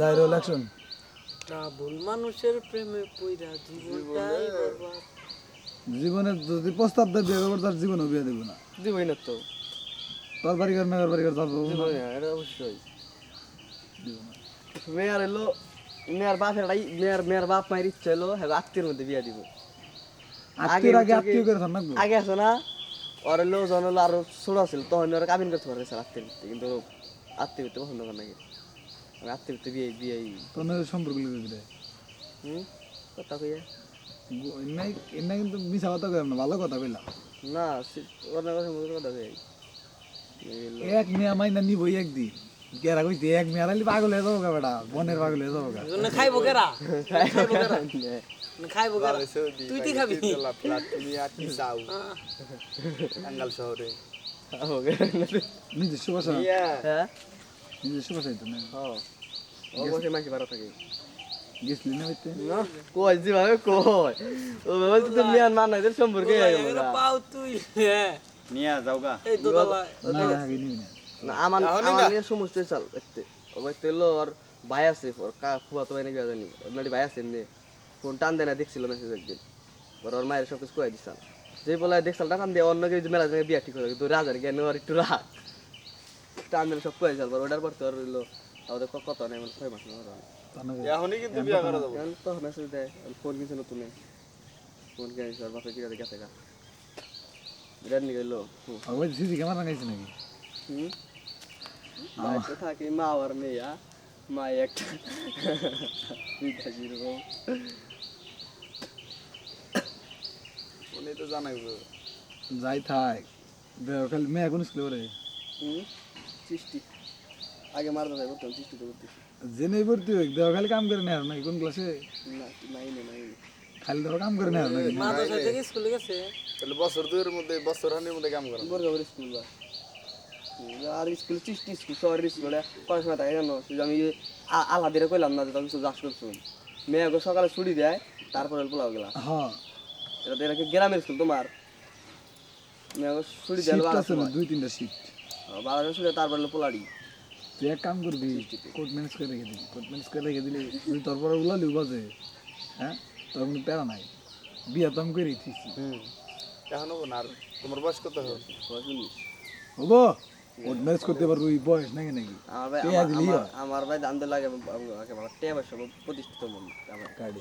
Zahirul election তা ভুল মানুষের প্রেমে পইরা জীবনটাই বরবাদ। জীবনে যদি প্রস্তাব দেয় বিয়ে করব তার জীবনে বিয়ে দেবো না। দিবই না তো। তোর বাড়ি কর মেয়ের বাড়ি কর তার বউ না। এটা অবশ্যই। মেয়ের এলো মেয়ের বাপ এটাই মেয়ের মেয়ের বাপ মায়ের ইচ্ছা এলো হ্যাঁ আত্মীয়ের মধ্যে বিয়া দিব। আত্মীয় আগে আত্মীয় করে থাক। আগে আছে না ওর জন হলো আরও ছোট ছিল তখন ওরা কাবিন করতে পারে স্যার আত্মীয় কিন্তু আত্মীয় ভিত্তি পছন্দ করে নাকি ভিত্তি বিয়ে বিয়ে তোর সম্পর্ক লিখে দিলে? হুম? কথা কইয়া। এমনি এমনি কিন্তু মিশা কথা কইলাম না ভালো কথা কইলাম। না না কথা মতো কথা কই এক মেয়া মাইনা নিবই একদিন। কেরা কইতে এক মেয়া রাইলে পাগল হয়ে যাব গা বেটা বনের পাগল হয়ে যাব গা না খাইবো কেরা খাইবো কেরা তুই তুই খাবি? তুমি আর কি চাও? টাঙ্গাল শহরে। নিজস্ব ভাষা হ্যাঁ। নিজস্ব ভাষাই তো না? হ্যাঁ। ও মাসি বারো থাকে। গেছলি না হইতে? না কই যেভাবে কই? ও বলতে তো মিয়ান মানাইদের সম্পর্কে পাও তুই হ্যাঁ। যাও গা। এই তো না আগে নিবি না। না আমার আমার নিয়ে সমস্ত চাল দেখতে। ও দেখতে এলো ভাই আছে ওর কা ফুয়া তো ভাই জানি। ওর নাকি ভাই আছে এমনি। ফোন টান দেয় না দেখছিল মেসেজ একদিন। ওর ওর মায়ের সব কিছু কয়ে দিচ্ছাল যে বলে দেখছাল টান দিয়ে অন্য কিছু মেলা জায়গায় বিয়া ঠিক হলো কিন্তু রাজার জ্ঞান ওর একটু রাগ। টান দিলে সব কয়ে চাল ওটার পর তো ওর হইল আমাদের ক- কত নেই মানে ছয় মাস না এখনই কিন্তু বিয়া করা যাব। এখন তো দেয় ফোন কিনছে নতুন ফোন কিনেছে বাপে কিনে গেছে গা। বিরাট নিয়ে গেলো। ওই সিসি ক্যামেরা লাগাইছে নাকি? হুম? থাকি মা আর মেয়া মা একটা। যেরকম উনি তো জানাইবো যাই থাক। খালি মেয়ে কোন স্কুলে পড়ে? সৃষ্টি। আগে মারতে যাই করতাম সৃষ্টি তো করতেছি। জেনে ভর্তি হোক দেখ খালি কাম করে নেয় নাকি? কোন ক্লাসে না নাই না নাই। খালি ধরো কাম করে নেয় নাকি? মাদ্রাসা থেকে স্কুলে গেছে। তাহলে বছর দুয়ের মধ্যে বছর হানির মধ্যে কাম করা। বর্গাপুর স্কুল বা। আর স্কুল সৃষ্টি স্কুল শহরের স্কুলে কয় সময় থাকে জানো? শুধু আমি আলাদিরে কইলাম না যে তুমি শুধু চাষ করছ। মেয়েকে সকালে ছুটি দেয় তারপরে পোলাও গেলা। হ্যাঁ এটা তো গ্রামের স্কুল তোমার। মেয়েকে ছুটি দেয়। দুই তিনটা শিফট বারোটার ছুটি তারপরে পোলাড়ি। তুই এক কাম করবি কোর্ট ম্যানেজ করে রেখে দিবি। কোর্ট ম্যানেজ করে রেখে দিলে তুই তোর পরে উলালি বাজে হ্যাঁ তোর কোনো প্যারা নাই। বিয়া তো আমি করে হুম। এখন হব না আর তোমার বয়স কত হবে? হব? কোর্ট ম্যানেজ করতে পারব ওই বয়স নাকি নাকি? আমার ভাই আমার- আমার- আমার ভাই দাম লাগে আমাকে বলা টেবা সব প্রতিষ্ঠিত মন। আমার গাড়ি